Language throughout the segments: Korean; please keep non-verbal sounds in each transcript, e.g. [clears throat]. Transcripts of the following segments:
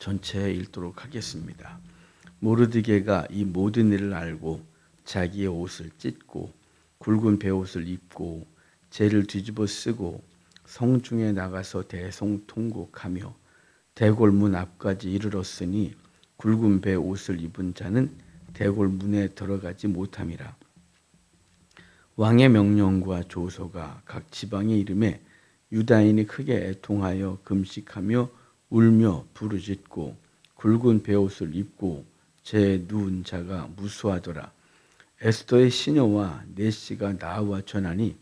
전체 읽도록 하겠습니다. 모르드게가 이 모든 일을 알고 자기의 옷을 찢고 굵은 베옷을 입고 재를 뒤집어 쓰고 성중에 나가서 대성통곡하며 대궐문 앞까지 이르렀으니 굵은 배 옷을 입은 자는 대궐문에 들어가지 못함이라. 왕의 명령과 조서가 각 지방의 이름에 유다인이 크게 애통하여 금식하며 울며 부르짖고 굵은 베옷을 입고 제 누운 자가 무수하더라. 에스더의 시녀와 네시가 나와 전하니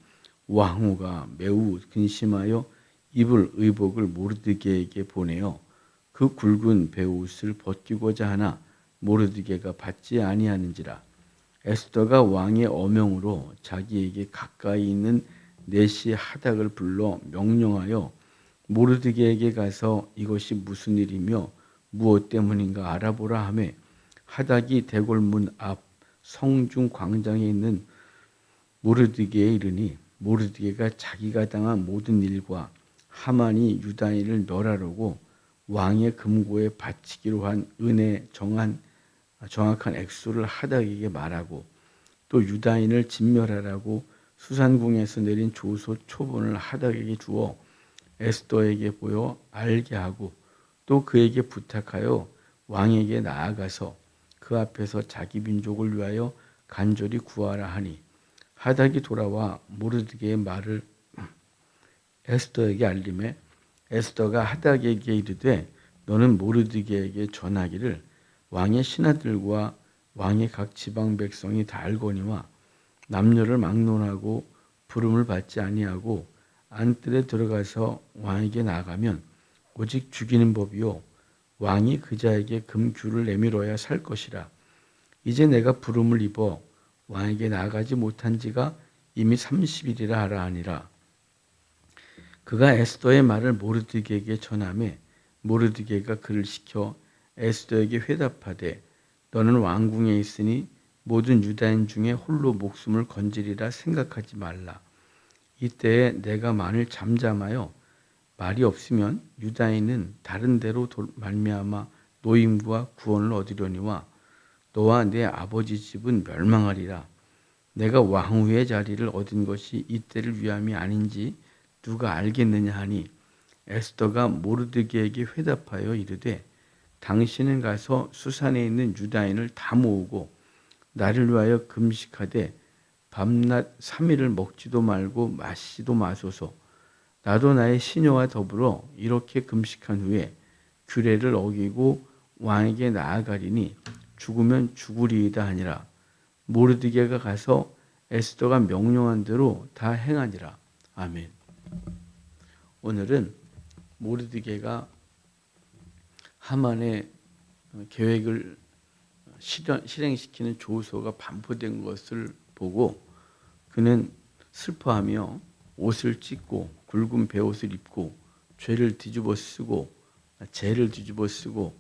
왕후가 매우 근심하여 입을 의복을 모르드게에게 보내어 그 굵은 베옷을 벗기고자 하나 모르드게가 받지 아니하는지라 에스더가 왕의 어명으로 자기에게 가까이 있는 네시 하닥을 불러 명령하여 모르드게에게 가서 이것이 무슨 일이며 무엇 때문인가 알아보라 하매 하닥이 대궐문 앞 성중 광장에 있는 모르드게에 이르니 모르드게가 자기가 당한 모든 일과 하만이 유다인을 멸하려고 왕의 금고에 바치기로 한 은혜 정한 정확한 액수를 하닥에게 말하고 또 유다인을 진멸하라고 수산궁에서 내린 조소 초본을 하닥에게 주어 에스더에게 보여 알게 하고 또 그에게 부탁하여 왕에게 나아가서 그 앞에서 자기 민족을 위하여 간절히 구하라 하니 하닥이 돌아와 모르드게의 말을 [clears throat] 에스더에게 알림해 에스더가 하닥에게 이르되 너는 모르드게에게 전하기를 왕의 신하들과 왕의 각 지방 백성이 다 알거니와 남녀를 막론하고 부름을 받지 아니하고 안뜰에 들어가서 왕에게 나가면 오직 죽이는 법이요. 왕이 그자에게 금규를 내밀어야 살 것이라. 이제 내가 부름을 입어 왕에게 나가지 못한 지가 이미 30일이라 하라 하니라. 그가 에스더의 말을 모르드게에게 전함에 모르드게가 그를 시켜 에스더에게 회답하되 너는 왕궁에 있으니 모든 유다인 중에 홀로 목숨을 건지리라 생각하지 말라. 이때에 내가 만일 잠잠하여 말이 없으면 유다인은 다른 데로 말미암아 노임과 구원을 얻으려니와 너와 내 아버지 집은 멸망하리라. 내가 왕후의 자리를 얻은 것이 이때를 위함이 아닌지 누가 알겠느냐 하니 에스더가 모르드게에게 회답하여 이르되 당신은 가서 수산에 있는 유다인을 다 모으고 나를 위하여 금식하되 밤낮 3일을 먹지도 말고 마시지도 마소서. 나도 나의 시녀와 더불어 이렇게 금식한 후에 규례를 어기고 왕에게 나아가리니 죽으면 죽으리이다 하니라. 모르드게가 가서 에스더가 명령한 대로 다 행하니라. 아멘. 오늘은 모르드게가 하만의 계획을 실현, 실행시키는 조소가 반포된 것을 보고 그는 슬퍼하며 옷을 찢고 굵은 베옷을 입고 죄를 뒤집어 쓰고 죄를 뒤집어 쓰고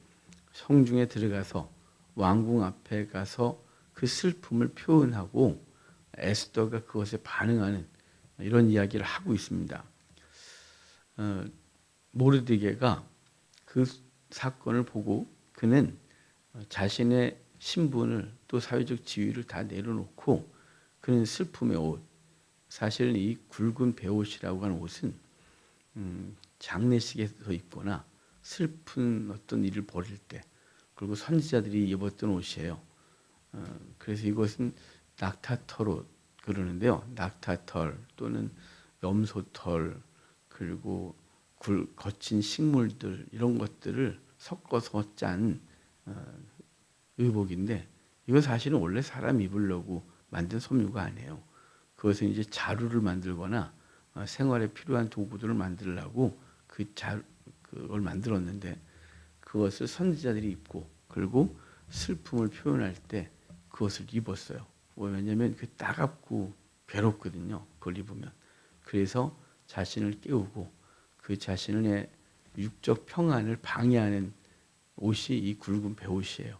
성중에 들어가서 왕궁 앞에 가서 그 슬픔을 표현하고 에스더가 그것에 반응하는 이런 이야기를 하고 있습니다. 어, 모르드게가 그 사건을 보고 그는 자신의 신분을 또 사회적 지위를 다 내려놓고 그는 슬픔의 옷, 사실은 이 굵은 베옷이라고 하는 옷은 음, 장례식에서 입거나 슬픈 어떤 일을 벌일 때 그리고 선지자들이 입었던 옷이에요. 어, 그래서 이것은 낙타털 옷 그러는데요. 낙타털 또는 염소털 그리고 굴, 거친 식물들 이런 것들을 섞어서 짠 어, 의복인데 이거 사실은 원래 사람 입으려고 만든 섬유가 아니에요. 그것은 이제 자루를 만들거나 어, 생활에 필요한 도구들을 만들려고 그 자, 그걸 만들었는데 그것을 선지자들이 입고 그리고 슬픔을 표현할 때 그것을 입었어요. 왜냐하면 그 따갑고 괴롭거든요. 그걸 입으면. 그래서 자신을 깨우고 그 자신의 육적 평안을 방해하는 옷이 이 굵은 베옷이에요.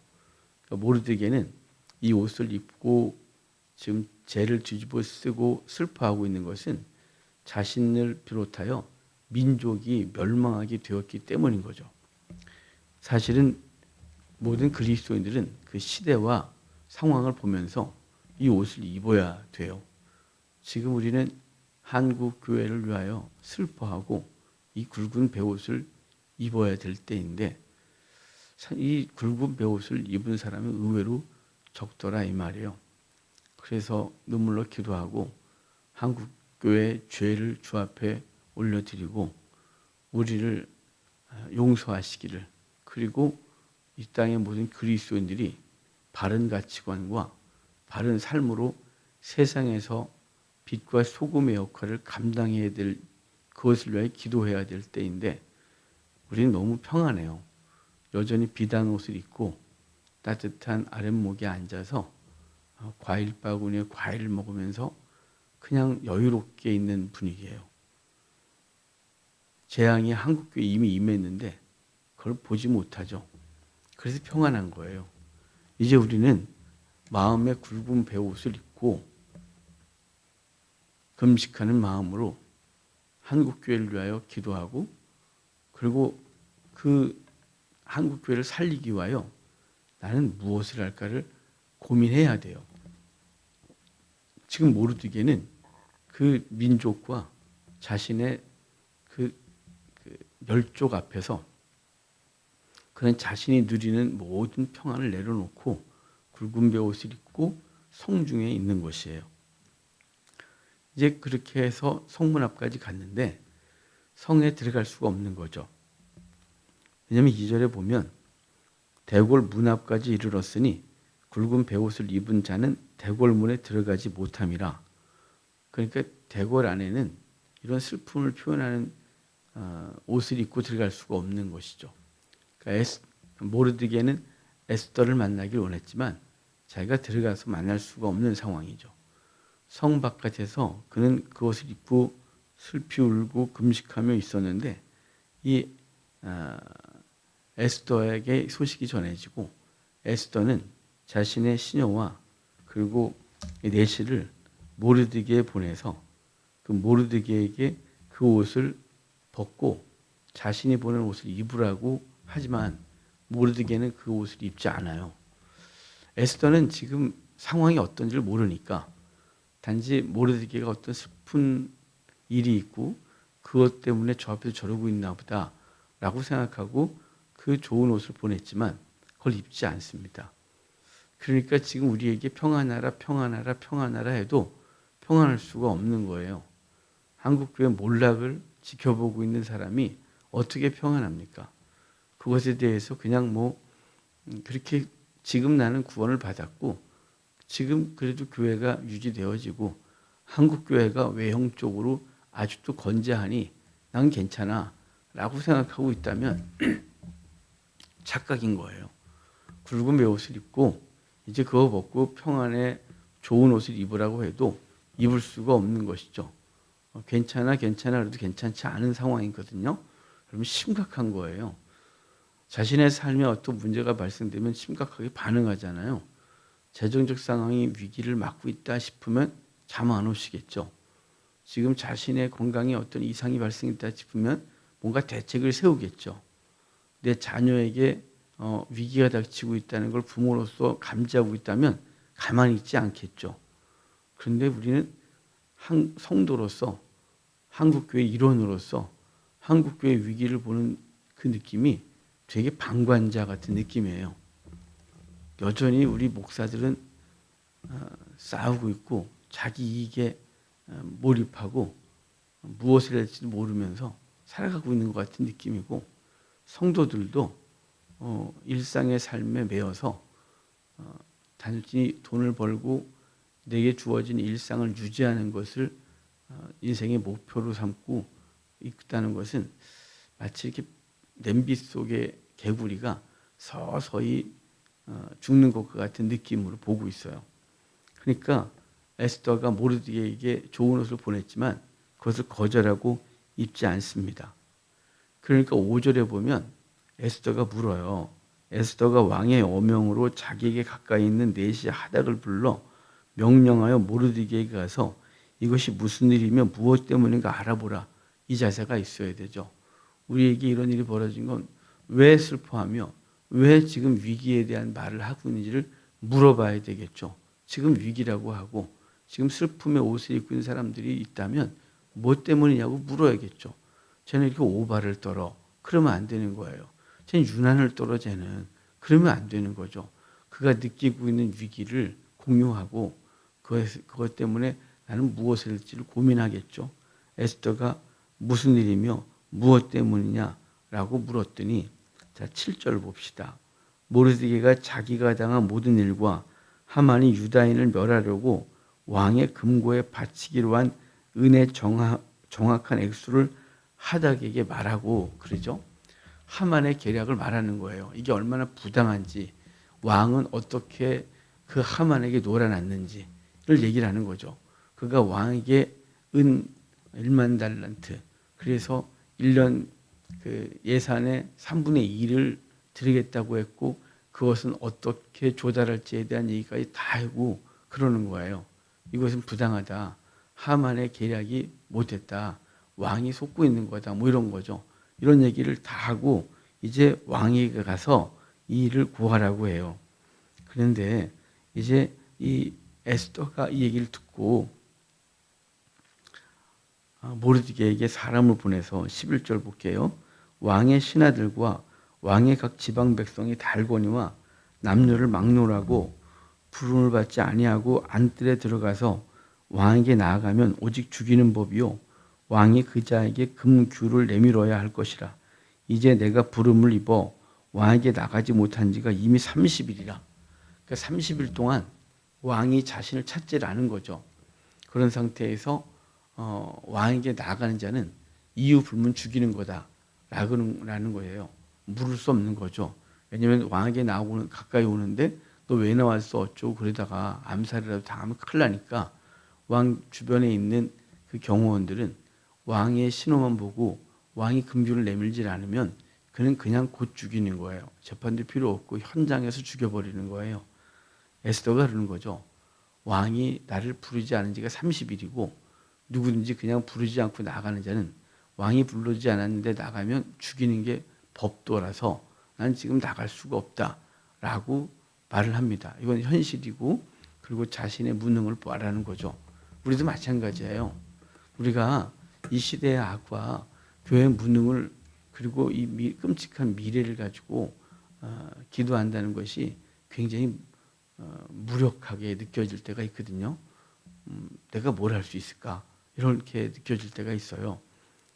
그러니까 모르드게는 이 옷을 입고 지금 죄를 뒤집어 쓰고 슬퍼하고 있는 것은 자신을 비롯하여 민족이 멸망하게 되었기 때문인 거죠. 사실은 모든 그리스도인들은 그 시대와 상황을 보면서 이 옷을 입어야 돼요. 지금 우리는 한국 교회를 위하여 슬퍼하고 이 굵은 베옷을 입어야 될 때인데 사- 이 굵은 베옷을 입은 사람이 의외로 적더라 이 말이에요. 그래서 눈물로 기도하고 한국 교회 죄를 주 앞에 올려드리고 우리를 아, 용서하시기를 그리고 이 땅의 모든 그리스도인들이 바른 가치관과 바른 삶으로 세상에서 빛과 소금의 역할을 감당해야 될 그것을 위하여 기도해야 될 때인데 우리는 너무 평안해요. 여전히 비단 옷을 입고 따뜻한 아랫목에 앉아서 어, 과일 바구니에 과일을 먹으면서 그냥 여유롭게 있는 분위기예요. 재앙이 한국교회 이미 임했는데 그걸 보지 못하죠. 그래서 평안한 거예요. 이제 우리는 마음의 굵은 베옷을 입고 금식하는 마음으로 한국교회를 위하여 기도하고 그리고 그 한국교회를 살리기 위하여 나는 무엇을 할까를 고민해야 돼요. 지금 모르드게는 그 민족과 자신의 그, 그 멸족 앞에서 그는 자신이 누리는 모든 평안을 내려놓고 굵은 베옷을 입고 성중에 있는 것이에요. 이제 그렇게 해서 성문 앞까지 갔는데 성에 들어갈 수가 없는 거죠. 왜냐하면 2절에 보면 대궐 문 앞까지 이르렀으니 굵은 베옷을 입은 자는 대궐 문에 들어가지 못함이라. 그러니까 대궐 안에는 이런 슬픔을 표현하는 어, 옷을 입고 들어갈 수가 없는 것이죠. 그러니까 모르드게는 에스더를 만나길 원했지만 자기가 들어가서 만날 수가 없는 상황이죠. 성 바깥에서 그는 그것을 입고 슬피 울고 금식하며 있었는데 이 아, 에스더에게 소식이 전해지고 에스더는 자신의 시녀와 그리고 이 내시를 모르드게에 보내서 그 모르드게에게 그 옷을 벗고 자신이 보낸 옷을 입으라고 하지만 모르드게는 그 옷을 입지 않아요. 에스더는 지금 상황이 어떤지를 모르니까 단지 모르드게가 어떤 슬픈 일이 있고 그것 때문에 저 앞에서 저러고 있나 보다라고 생각하고 그 좋은 옷을 보냈지만 그걸 입지 않습니다. 그러니까 지금 우리에게 평안하라 평안하라 평안하라 해도 평안할 수가 없는 거예요. 한국교회 몰락을 지켜보고 있는 사람이 어떻게 평안합니까? 그것에 대해서 그냥 뭐 음, 그렇게 지금 나는 구원을 받았고 지금 그래도 교회가 유지되어지고 한국 교회가 외형적으로 아직도 건재하니 난 괜찮아 라고 생각하고 있다면 [clears throat] 착각인 거예요. 굵은 베옷을 입고 이제 그거 벗고 평안에 좋은 옷을 입으라고 해도 입을 수가 없는 것이죠. 어, 괜찮아 괜찮아 그래도 괜찮지 않은 상황이거든요. 그러면 심각한 거예요. 자신의 삶에 어떤 문제가 발생되면 심각하게 반응하잖아요. 재정적 상황이 위기를 맞고 있다 싶으면 잠 안 오시겠죠. 지금 자신의 건강에 어떤 이상이 발생했다 싶으면 뭔가 대책을 세우겠죠. 내 자녀에게 어, 위기가 닥치고 있다는 걸 부모로서 감지하고 있다면 가만히 있지 않겠죠. 그런데 우리는 한, 성도로서 한국교회 일원으로서 한국교회 위기를 보는 그 느낌이 되게 방관자 같은 느낌이에요. 여전히 우리 목사들은 어, 싸우고 있고 자기 이익에 어, 몰입하고 무엇을 할지 모르면서 살아가고 있는 것 같은 느낌이고 성도들도 어, 일상의 삶에 매여서 단순히 돈을 벌고 내게 주어진 일상을 유지하는 것을 인생의 목표로 삼고 있다는 것은 마치 이렇게 냄비 속의 개구리가 서서히 어, 죽는 것과 같은 느낌으로 보고 있어요. 그러니까 에스더가 모르드게에게 좋은 옷을 보냈지만 그것을 거절하고 입지 않습니다. 그러니까 5절에 보면 에스더가 물어요. 에스더가 왕의 어명으로 자기에게 가까이 있는 네시 하닥을 불러 명령하여 모르드게에게 가서 이것이 무슨 일이며 무엇 때문인가 알아보라. 이 자세가 있어야 되죠. 우리에게 이런 일이 벌어진 건 왜 슬퍼하며 왜 지금 위기에 대한 말을 하고 있는지를 물어봐야 되겠죠. 지금 위기라고 하고 지금 슬픔의 옷을 입고 있는 사람들이 있다면 뭐 때문이냐고 물어야겠죠. 쟤는 이렇게 오바를 떨어. 그러면 안 되는 거예요. 쟤는 유난을 떨어 쟤는. 그러면 안 되는 거죠. 그가 느끼고 있는 위기를 공유하고 그것, 그것 때문에 나는 무엇을 할지를 고민하겠죠. 에스더가 무슨 일이며 무엇 때문이냐라고 물었더니 자 7절 봅시다. 모르드게가 자기가 당한 모든 일과 하만이 유다인을 멸하려고 왕의 금고에 바치기로 한 은혜 정하, 정확한 액수를 하닥에게 말하고 그러죠. 하만의 계략을 말하는 거예요. 이게 얼마나 부당한지 왕은 어떻게 그 하만에게 놀아났는지를 얘기를 하는 거죠. 그가 왕에게 은 1만 달란트 그래서 1년 그 예산의 3분의 2를 드리겠다고 했고 그것은 어떻게 조달할지에 대한 얘기까지 다 하고 그러는 거예요. 이것은 부당하다. 하만의 계략이 못했다. 왕이 속고 있는 거다. 뭐 이런 거죠. 이런 얘기를 다 하고 이제 왕에게 가서 이 일을 구하라고 해요. 그런데 이제 이 에스더가 이 얘기를 듣고 아, 모르드게에게 사람을 보내서 11절 볼게요. 왕의 신하들과 왕의 각 지방 백성이 달거니와 남녀를 막론하고 부름을 받지 아니하고 안뜰에 들어가서 왕에게 나아가면 오직 죽이는 법이요 왕이 그 자에게 금규를 내밀어야 할 것이라. 이제 내가 부름을 입어 왕에게 나가지 못한 지가 이미 30일이라. 그러니까 30일 동안 왕이 자신을 찾지 않은 거죠. 그런 상태에서 어, 왕에게 나가는 자는 이유 불문 죽이는 거다 라는 거예요. 물을 수 없는 거죠. 왜냐하면 왕에게 나오고는 가까이 오는데 너 왜 나왔어 어쩌고 그러다가 암살이라도 당하면 큰일 나니까 왕 주변에 있는 그 경호원들은 왕의 신호만 보고 왕이 금규를 내밀지 않으면 그는 그냥 곧 죽이는 거예요. 재판도 필요 없고 현장에서 죽여버리는 거예요. 에스더가 그러는 거죠. 왕이 나를 부르지 않은 지가 30일이고 누구든지 그냥 부르지 않고 나가는 자는 왕이 부르지 않았는데 나가면 죽이는 게 법도라서 난 지금 나갈 수가 없다라고 말을 합니다. 이건 현실이고 그리고 자신의 무능을 말하는 거죠. 우리도 마찬가지예요. 우리가 이 시대의 악과 교회의 무능을 그리고 이 미, 끔찍한 미래를 가지고 어, 기도한다는 것이 굉장히 어, 무력하게 느껴질 때가 있거든요. 음, 내가 뭘 할 수 있을까 이렇게 느껴질 때가 있어요.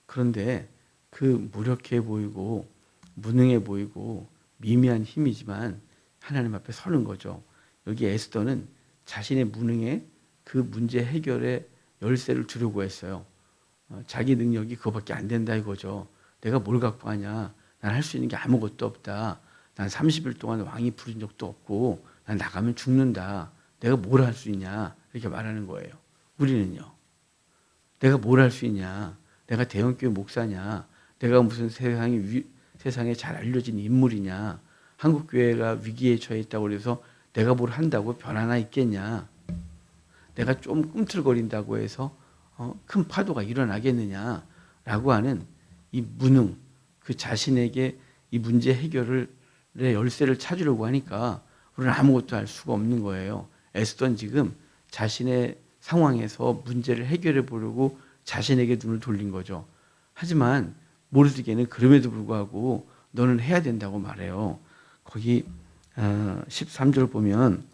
그런데 그 무력해 보이고 무능해 보이고 미미한 힘이지만 하나님 앞에 서는 거죠. 여기 에스더는 자신의 무능에 그 문제 해결의 열쇠를 주려고 했어요. 어, 자기 능력이 그거밖에 안 된다 이거죠. 내가 뭘 갖고 하냐. 난 할 수 있는 게 아무것도 없다. 난 30일 동안 왕이 부른 적도 없고 난 나가면 죽는다. 내가 뭘 할 수 있냐. 이렇게 말하는 거예요. 우리는요. 내가 뭘 할 수 있냐. 내가 대형교회 목사냐. 내가 무슨 세상에 위, 세상에 잘 알려진 인물이냐. 한국 교회가 위기에 처해 있다고 그래서 내가 뭘 한다고 변 하나 있겠냐? 내가 좀 꿈틀거린다고 해서 어, 큰 파도가 일어나겠느냐라고 하는 이 무능, 그 자신에게 이 문제 해결을 내 열쇠를 찾으려고 하니까 우리는 아무것도 할 수가 없는 거예요. 에스던 지금 자신의 상황에서 문제를 해결해 보려고 자신에게 눈을 돌린 거죠. 하지만 모르드게는 그럼에도 불구하고 너는 해야 된다고 말해요. 거기 13절 어, 보면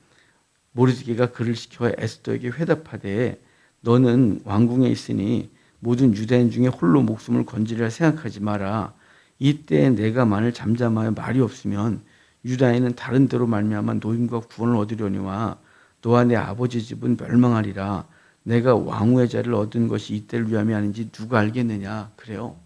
모르드게가 그를 시켜 에스더에게 회답하되 너는 왕궁에 있으니 모든 유대인 중에 홀로 목숨을 건지리라 생각하지 마라. 이때 내가 만일 잠잠하여 말이 없으면 유다인은 다른 데로 말미암아 노임과 구원을 얻으려니와 너와 내 아버지 집은 멸망하리라. 내가 왕후의 자를 얻은 것이 이때를 위함이 아닌지 누가 알겠느냐. 그래요.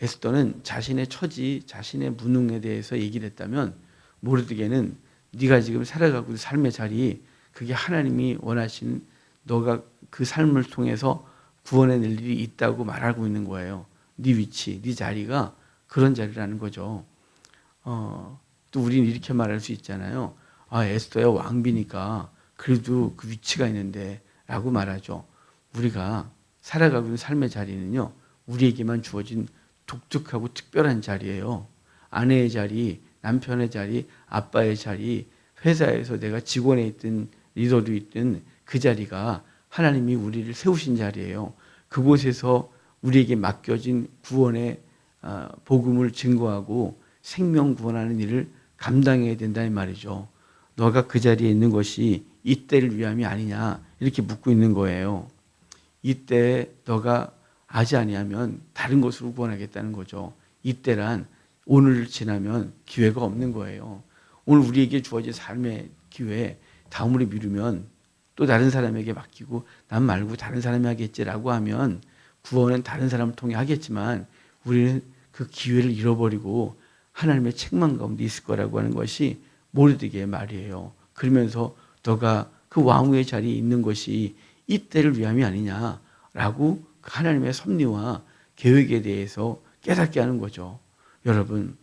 에스더는 자신의 처지, 자신의 무능에 대해서 얘기를 했다면 모르드게는 네가 지금 살아가고 있는 삶의 자리 그게 하나님이 원하시는 너가 그 삶을 통해서 구원해낼 일이 있다고 말하고 있는 거예요. 네 위치, 네 자리가 그런 자리라는 거죠. 어, 또 우리는 이렇게 말할 수 있잖아요. 아, 에스더야 왕비니까 그래도 그 위치가 있는데 라고 말하죠. 우리가 살아가고 있는 삶의 자리는요, 우리에게만 주어진 독특하고 특별한 자리예요. 아내의 자리, 남편의 자리, 아빠의 자리, 회사에서 내가 직원에 있든 리더로 있든 그 자리가 하나님이 우리를 세우신 자리예요. 그곳에서 우리에게 맡겨진 구원의 아, 복음을 증거하고 생명 구원하는 일을 감당해야 된다는 말이죠. 너가 그 자리에 있는 것이 이때를 위함이 아니냐 이렇게 묻고 있는 거예요. 이때 너가 하지 아니하면 다른 것으로 구원하겠다는 거죠. 이때란 오늘을 지나면 기회가 없는 거예요. 오늘 우리에게 주어진 삶의 기회 다음으로 미루면 또 다른 사람에게 맡기고 난 말고 다른 사람이 하겠지라고 하면 구원은 다른 사람을 통해 하겠지만 우리는 그 기회를 잃어버리고 하나님의 책망 가운데 있을 거라고 하는 것이 모르드게의 말이에요. 그러면서 너가 그 왕후의 자리에 있는 것이 이때를 위함이 아니냐라고 그 하나님의 섭리와 계획에 대해서 깨닫게 하는 거죠. 여러분,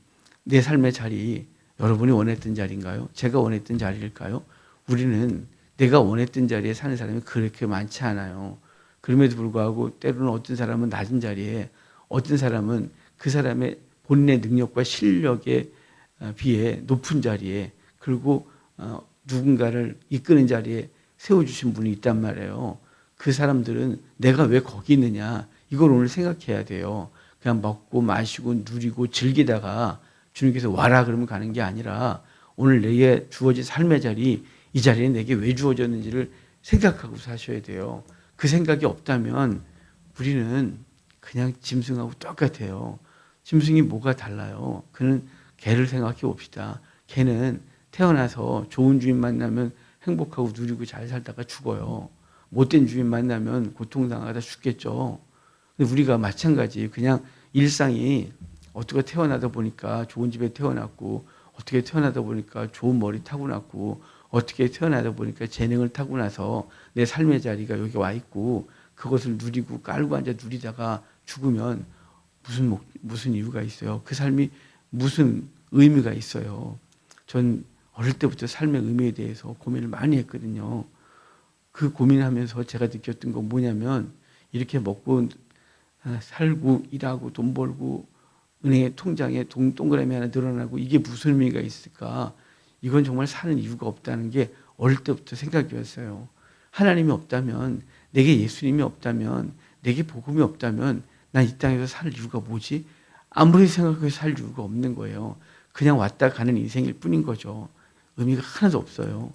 내 삶의 자리 여러분이 원했던 자리인가요? 제가 원했던 자리일까요? 우리는 내가 원했던 자리에 사는 사람이 그렇게 많지 않아요. 그럼에도 불구하고 때로는 어떤 사람은 낮은 자리에 어떤 사람은 그 사람의 본인의 능력과 실력에 어, 비해 높은 자리에 그리고 어, 누군가를 이끄는 자리에 세워주신 분이 있단 말이에요. 그 사람들은 내가 왜 거기 있느냐 이걸 오늘 생각해야 돼요. 그냥 먹고 마시고 누리고 즐기다가 주님께서 와라 그러면 가는 게 아니라 오늘 내게 주어진 삶의 자리 이 자리에 내게 왜 주어졌는지를 생각하고 사셔야 돼요. 그 생각이 없다면 우리는 그냥 짐승하고 똑같아요. 짐승이 뭐가 달라요? 그는 개를 생각해 봅시다. 개는 태어나서 좋은 주인 만나면 행복하고 누리고 잘 살다가 죽어요. 못된 주인 만나면 고통당하다 죽겠죠. 근데 우리가 마찬가지 그냥 일상이 어떻게 태어나다 보니까 좋은 집에 태어났고 어떻게 태어나다 보니까 좋은 머리 타고났고 어떻게 태어나다 보니까 재능을 타고나서 내 삶의 자리가 여기 와 있고 그것을 누리고 깔고 앉아 누리다가 죽으면 무슨 목, 무슨 이유가 있어요? 그 삶이 무슨 의미가 있어요? 전 어릴 때부터 삶의 의미에 대해서 고민을 많이 했거든요. 그 고민하면서 제가 느꼈던 건 뭐냐면 이렇게 먹고 아, 살고 일하고 돈 벌고 은행의 통장에 동, 동그라미 하나 늘어나고 이게 무슨 의미가 있을까? 이건 정말 사는 이유가 없다는 게 어릴 때부터 생각이었어요. 하나님이 없다면 내게 예수님이 없다면 내게 복음이 없다면 난 이 땅에서 살 이유가 뭐지? 아무리 생각해도 살 이유가 없는 거예요. 그냥 왔다 가는 인생일 뿐인 거죠. 의미가 하나도 없어요.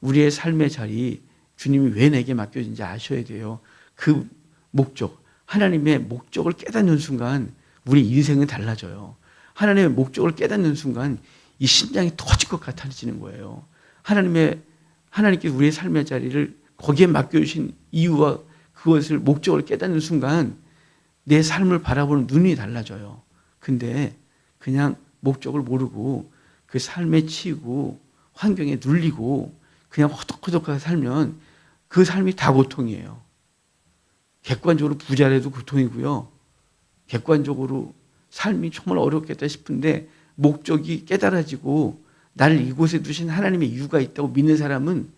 우리의 삶의 자리 주님이 왜 내게 맡겨진지 아셔야 돼요. 그 목적, 하나님의 목적을 깨닫는 순간 우리 인생은 달라져요. 하나님의 목적을 깨닫는 순간 이 심장이 터질 것 같아지는 거예요. 하나님의 하나님께서 우리의 삶의 자리를 거기에 맡겨주신 이유와 그것을 목적을 깨닫는 순간 내 삶을 바라보는 눈이 달라져요. 근데 그냥 목적을 모르고 그 삶에 치이고 환경에 눌리고 그냥 허덕허덕하게 살면 그 삶이 다 고통이에요. 객관적으로 부자라도 고통이고요. 객관적으로 삶이 정말 어렵겠다 싶은데 목적이 깨달아지고 나를 이곳에 두신 하나님의 이유가 있다고 믿는 사람은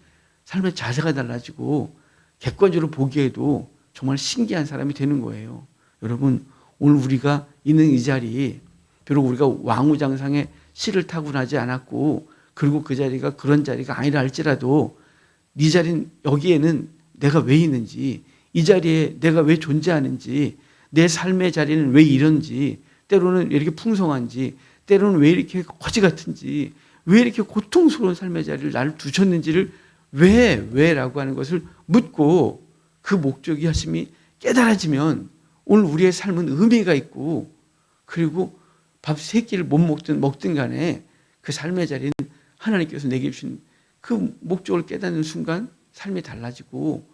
삶의 자세가 달라지고 객관적으로 보기에도 정말 신기한 사람이 되는 거예요. 여러분 오늘 우리가 있는 이 자리 비록 우리가 왕우장상에 실을 타고나지 않았고 그리고 그 자리가 그런 자리가 아니라 할지라도 네 자리는 여기에는 내가 왜 있는지 이 자리에 내가 왜 존재하는지 내 삶의 자리는 왜 이런지 때로는 왜 이렇게 풍성한지 때로는 왜 이렇게 거지 같은지 왜 이렇게 고통스러운 삶의 자리를 나를 두셨는지를 왜 왜 라고 하는 것을 묻고 그 목적이 하심이 깨달아지면 오늘 우리의 삶은 의미가 있고 그리고 밥 세 끼를 못 먹든 먹든 간에 그 삶의 자리는 하나님께서 내게 주신 그 목적을 깨닫는 순간 삶이 달라지고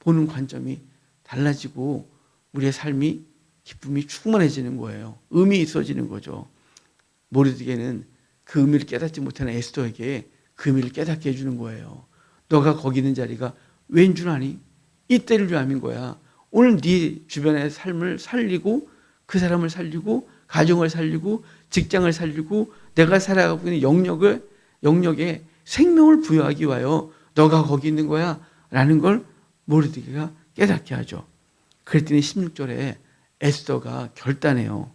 보는 관점이 달라지고 우리의 삶이 기쁨이 충만해지는 거예요. 의미 있어지는 거죠. 모르드게는 그 의미를 깨닫지 못하는 에스더에게 그 의미를 깨닫게 해주는 거예요. 너가 거기 있는 자리가 왠 줄 아니? 이때를 위함인 거야. 오늘 네 주변의 삶을 살리고 그 사람을 살리고 가정을 살리고 직장을 살리고 내가 살아가고 있는 영역을 영역에 생명을 부여하기 위하여 너가 거기 있는 거야 라는 걸 모르드게가 깨닫게 하죠. 그랬더니 16절에 에스더가 결단해요.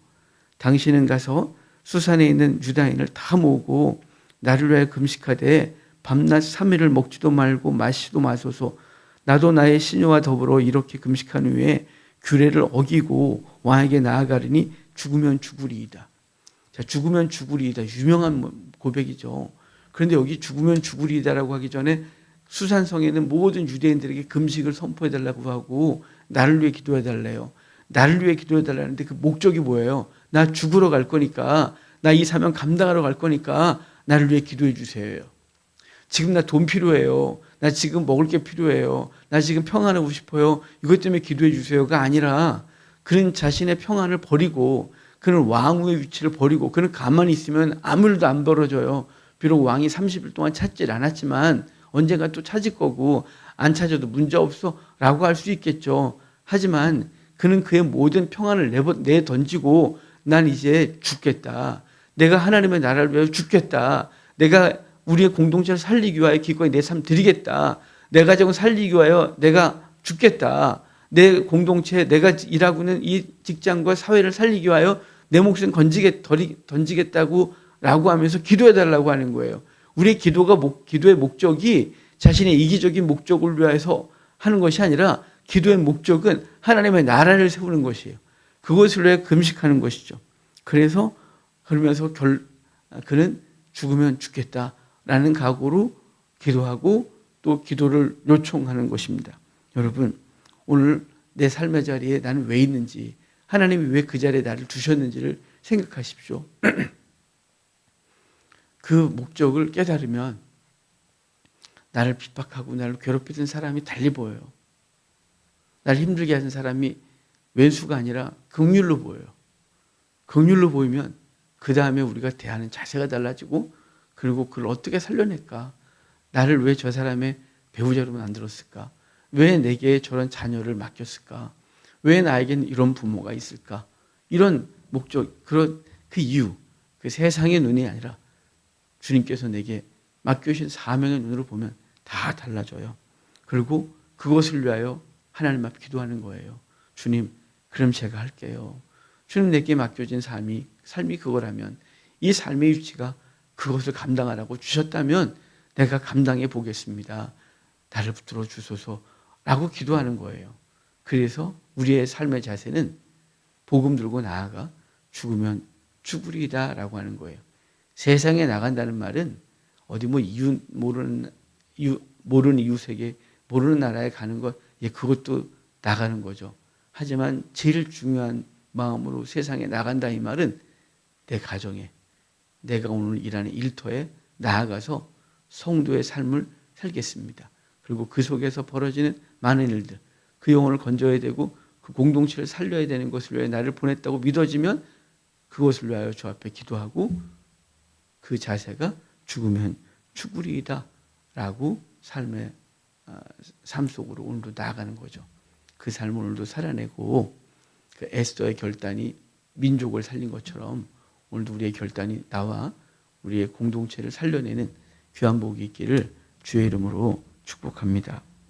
당신은 가서 수산에 있는 유다인을 다 모으고 나를 위하여 금식하되 밤낮 3일을 먹지도 말고 마시도 마소서 나도 나의 시녀와 더불어 이렇게 금식한 후에 규례를 어기고 왕에게 나아가리니 죽으면 죽으리이다. 자, 죽으면 죽으리이다. 유명한 고백이죠. 그런데 여기 죽으면 죽으리이다라고 하기 전에 수산성에는 모든 유대인들에게 금식을 선포해 달라고 하고 나를 위해 기도해 달래요. 나를 위해 기도해 달라는데 그 목적이 뭐예요? 나 죽으러 갈 거니까 나 이 사명 감당하러 갈 거니까 나를 위해 기도해 주세요. 지금 나 돈 필요해요. 나 지금 먹을 게 필요해요. 나 지금 평안하고 싶어요. 이것 때문에 기도해 주세요가 아니라 그는 자신의 평안을 버리고 그는 왕후의 위치를 버리고 그는 가만히 있으면 아무 일도 안 벌어져요. 비록 왕이 30일 동안 찾질 않았지만 언젠가 또 찾을 거고 안 찾아도 문제 없어라고 할 수 있겠죠. 하지만 그는 그의 모든 평안을 내 던지고 난 이제 죽겠다. 내가 하나님의 나라를 위해 죽겠다. 내가 우리의 공동체를 살리기 위하여 기꺼이 내 삶 드리겠다. 내 가정을 살리기 위하여 내가 죽겠다. 내 공동체, 내가 일하고 있는 이 직장과 사회를 살리기 위하여 내 목숨 건지게, 던지겠다고 라고 하면서 기도해 달라고 하는 거예요. 우리의 기도가 목, 기도의 목적이 자신의 이기적인 목적을 위해서 하는 것이 아니라 기도의 목적은 하나님의 나라를 세우는 것이에요. 그것을 위해 금식하는 것이죠. 그래서 그러면서 결, 그는 죽으면 죽겠다라는 각오로 기도하고 또 기도를 요청하는 것입니다. 여러분, 오늘 내 삶의 자리에 나는 왜 있는지, 하나님이 왜 그 자리에 나를 두셨는지를 생각하십시오. [clears throat] 그 목적을 깨달으면 나를 핍박하고 나를 괴롭히던 사람이 달리 보여요. 나를 힘들게 하는 사람이 왼수가 아니라 극률로 보여요. 극률로 보이면 그 다음에 우리가 대하는 자세가 달라지고 그리고 그걸 어떻게 살려낼까? 나를 왜 저 사람의 배우자로 만들었을까? 왜 내게 저런 자녀를 맡겼을까? 왜 나에게는 이런 부모가 있을까? 이런 목적, 그런 그 이유, 그 세상의 눈이 아니라 주님께서 내게 맡겨주신 사명의 눈으로 보면 다 달라져요. 그리고 그것을 위하여 하나님 앞 기도하는 거예요. 주님, 그럼 제가 할게요. 주님 내게 맡겨진 삶이 삶이 그거라면 이 삶의 위치가 그것을 감당하라고 주셨다면 내가 감당해 보겠습니다. 나를 붙들어 주소서라고 기도하는 거예요. 그래서 우리의 삶의 자세는 복음 들고 나아가 죽으면 죽으리다라고 하는 거예요. 세상에 나간다는 말은 어디 뭐 이웃 모르는 이웃, 모르는 이웃에게 모르는 나라에 가는 것, 예, 그것도 나가는 거죠. 하지만 제일 중요한 마음으로 세상에 나간다 이 말은 내 가정에 내가 오늘 일하는 일터에 나아가서 성도의 삶을 살겠습니다. 그리고 그 속에서 벌어지는 많은 일들, 그 영혼을 건져야 되고 그 공동체를 살려야 되는 것을 위해 나를 보냈다고 믿어지면 그것을 위하여 주 앞에 기도하고 그 자세가 죽으면 죽으리이다 라고 삶의 아, 삶 속으로 오늘도 나아가는 거죠. 그 삶을 오늘도 살아내고 그 에스더의 결단이 민족을 살린 것처럼 오늘도 우리의 결단이 나와 우리의 공동체를 살려내는 귀한 복이 있기를 주의 이름으로 축복합니다.